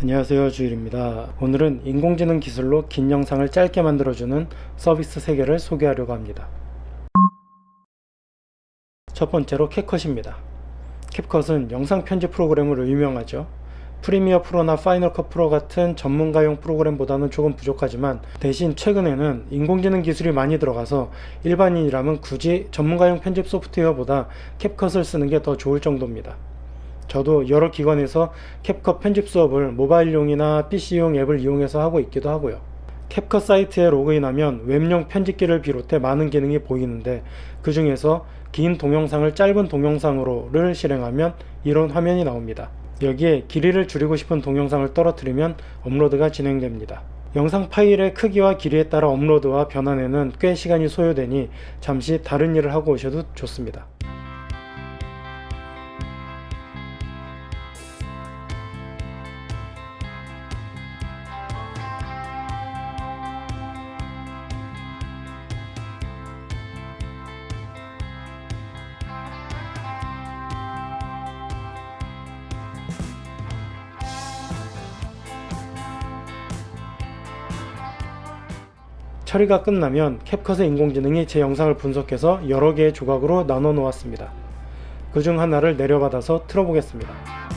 안녕하세요 주일입니다. 오늘은 인공지능 기술로 긴 영상을 짧게 만들어주는 서비스 3개를 소개하려고 합니다. 첫 번째로 캡컷입니다. 캡컷은 영상 편집 프로그램으로 유명하죠. 프리미어 프로나 파이널 컷 프로 같은 전문가용 프로그램보다는 조금 부족하지만 대신 최근에는 인공지능 기술이 많이 들어가서 일반인이라면 굳이 전문가용 편집 소프트웨어보다 캡컷을 쓰는 게 더 좋을 정도입니다. 저도 여러 기관에서 캡컷 편집 수업을 모바일용이나 PC용 앱을 이용해서 하고 있기도 하고요. 캡컷 사이트에 로그인하면 웹용 편집기를 비롯해 많은 기능이 보이는데 그 중에서 긴 동영상을 짧은 동영상으로를 실행하면 이런 화면이 나옵니다. 여기에 길이를 줄이고 싶은 동영상을 떨어뜨리면 업로드가 진행됩니다. 영상 파일의 크기와 길이에 따라 업로드와 변환에는 꽤 시간이 소요되니 잠시 다른 일을 하고 오셔도 좋습니다. 처리가 끝나면 캡컷의 인공지능이 제 영상을 분석해서 여러 개의 조각으로 나눠 놓았습니다. 그 중 하나를 내려받아서 틀어보겠습니다.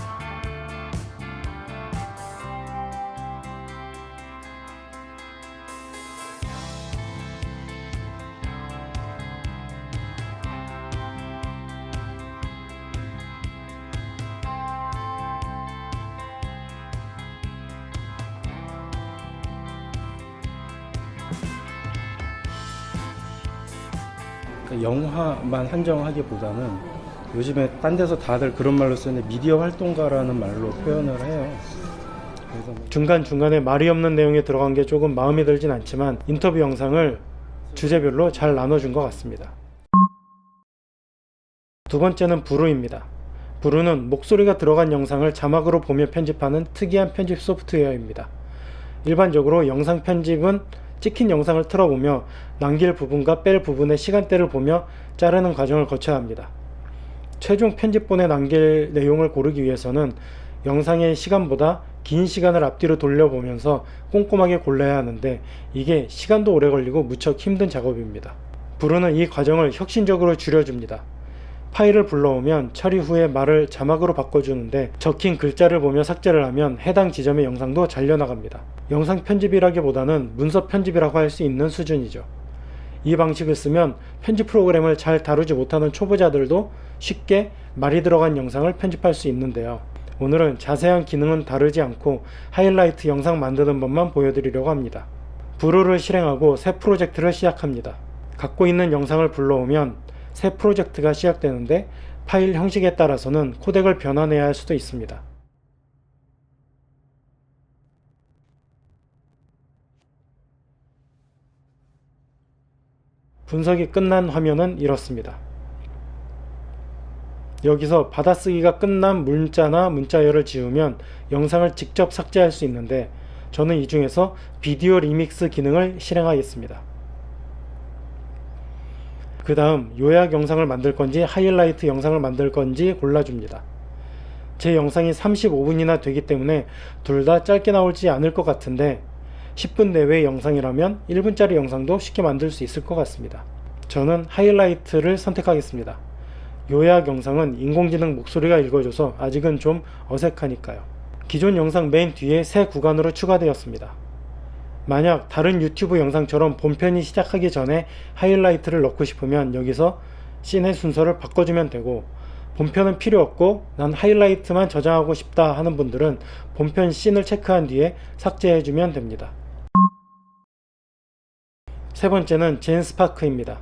영화만 한정하기보다는 요즘에 딴 데서 다들 그런 말로 쓰는데 미디어 활동가라는 말로 표현을 해요. 그래서 뭐 중간중간에 말이 없는 내용이 들어간 게 조금 마음에 들진 않지만 인터뷰 영상을 주제별로 잘 나눠준 것 같습니다. 두 번째는 부루입니다. 부루는 목소리가 들어간 영상을 자막으로 보며 편집하는 특이한 편집 소프트웨어입니다. 일반적으로 영상 편집은 찍힌 영상을 틀어보며 남길 부분과 뺄 부분의 시간대를 보며 자르는 과정을 거쳐야 합니다. 최종 편집본에 남길 내용을 고르기 위해서는 영상의 시간보다 긴 시간을 앞뒤로 돌려보면서 꼼꼼하게 골라야 하는데 이게 시간도 오래 걸리고 무척 힘든 작업입니다. 부르는 이 과정을 혁신적으로 줄여줍니다. 파일을 불러오면 처리 후에 말을 자막으로 바꿔주는데 적힌 글자를 보며 삭제를 하면 해당 지점의 영상도 잘려나갑니다. 영상 편집이라기보다는 문서 편집이라고 할 수 있는 수준이죠. 이 방식을 쓰면 편집 프로그램을 잘 다루지 못하는 초보자들도 쉽게 말이 들어간 영상을 편집할 수 있는데요. 오늘은 자세한 기능은 다루지 않고 하이라이트 영상 만드는 법만 보여드리려고 합니다. 브루를 실행하고 새 프로젝트를 시작합니다. 갖고 있는 영상을 불러오면 새 프로젝트가 시작되는데 파일 형식에 따라서는 코덱을 변환해야 할 수도 있습니다. 분석이 끝난 화면은 이렇습니다. 여기서 받아쓰기가 끝난 문자나 문자열을 지우면 영상을 직접 삭제할 수 있는데 저는 이 중에서 비디오 리믹스 기능을 실행하겠습니다. 그 다음 요약 영상을 만들 건지 하이라이트 영상을 만들 건지 골라줍니다. 제 영상이 35분이나 되기 때문에 둘 다 짧게 나올지 않을 것 같은데 10분 내외의 영상이라면 1분짜리 영상도 쉽게 만들 수 있을 것 같습니다. 저는 하이라이트를 선택하겠습니다. 요약 영상은 인공지능 목소리가 읽어줘서 아직은 좀 어색하니까요. 기존 영상 맨 뒤에 새 구간으로 추가되었습니다. 만약 다른 유튜브 영상처럼 본편이 시작하기 전에 하이라이트를 넣고 싶으면 여기서 씬의 순서를 바꿔주면 되고 본편은 필요 없고 난 하이라이트만 저장하고 싶다 하는 분들은 본편 씬을 체크한 뒤에 삭제해주면 됩니다. 세 번째는 젠스파크입니다.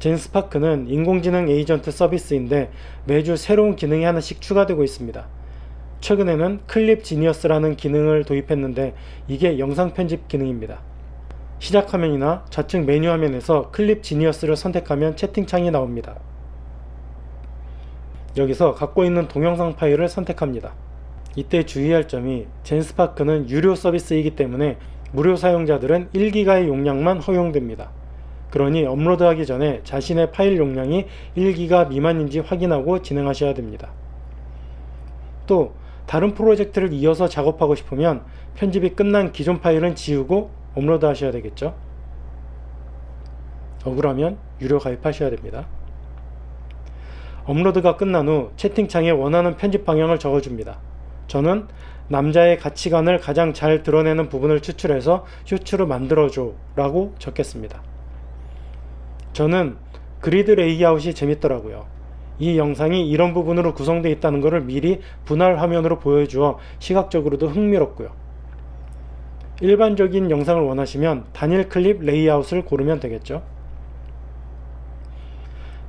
젠스파크는 인공지능 에이전트 서비스인데 매주 새로운 기능이 하나씩 추가되고 있습니다. 최근에는 클립 지니어스라는 기능을 도입했는데 이게 영상 편집 기능입니다. 시작 화면이나 좌측 메뉴 화면에서 클립 지니어스를 선택하면 채팅창이 나옵니다. 여기서 갖고 있는 동영상 파일을 선택합니다. 이때 주의할 점이 젠스파크는 유료 서비스이기 때문에 무료 사용자들은 1기가의 용량만 허용됩니다. 그러니 업로드하기 전에 자신의 파일 용량이 1기가 미만인지 확인하고 진행하셔야 됩니다. 또 다른 프로젝트를 이어서 작업하고 싶으면 편집이 끝난 기존 파일은 지우고 업로드 하셔야 되겠죠. 억울하면 유료 가입하셔야 됩니다. 업로드가 끝난 후 채팅창에 원하는 편집 방향을 적어줍니다. 저는 남자의 가치관을 가장 잘 드러내는 부분을 추출해서 쇼츠로 만들어줘 라고 적겠습니다. 저는 그리드 레이아웃이 재밌더라고요. 이 영상이 이런 부분으로 구성되어 있다는 것을 미리 분할 화면으로 보여주어 시각적으로도 흥미롭고요. 일반적인 영상을 원하시면 단일 클립 레이아웃을 고르면 되겠죠.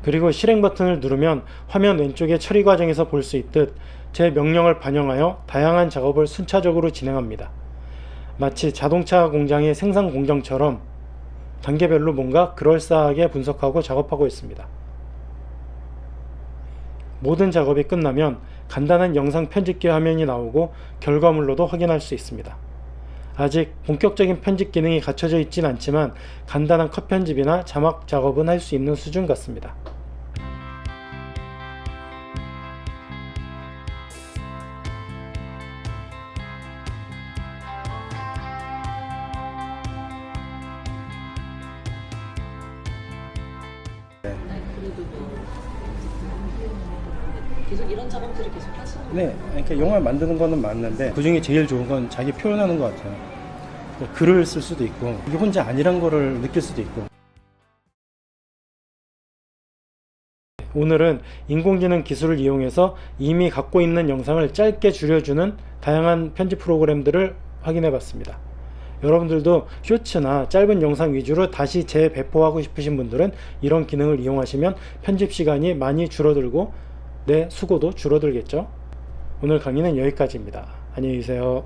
그리고 실행 버튼을 누르면 화면 왼쪽의 처리 과정에서 볼 수 있듯 제 명령을 반영하여 다양한 작업을 순차적으로 진행합니다. 마치 자동차 공장의 생산 공정처럼 단계별로 뭔가 그럴싸하게 분석하고 작업하고 있습니다. 모든 작업이 끝나면 간단한 영상 편집기 화면이 나오고 결과물로도 확인할 수 있습니다. 아직 본격적인 편집 기능이 갖춰져 있진 않지만 간단한 컷 편집이나 자막 작업은 할 수 있는 수준 같습니다. 뭐 계속 이런 작업들을 계속 하시는 네, 그러니까 영화 만드는 거는 맞는데 그 중에 제일 좋은 건 자기 표현하는 것 같아요. 그러니까 글을 쓸 수도 있고 이게 혼자 아니란 거를 느낄 수도 있고 오늘은 인공지능 기술을 이용해서 이미 갖고 있는 영상을 짧게 줄여주는 다양한 편집 프로그램들을 확인해 봤습니다. 여러분들도 쇼츠나 짧은 영상 위주로 다시 재배포하고 싶으신 분들은 이런 기능을 이용하시면 편집 시간이 많이 줄어들고 내 수고도 줄어들겠죠. 오늘 강의는 여기까지입니다. 안녕히 계세요.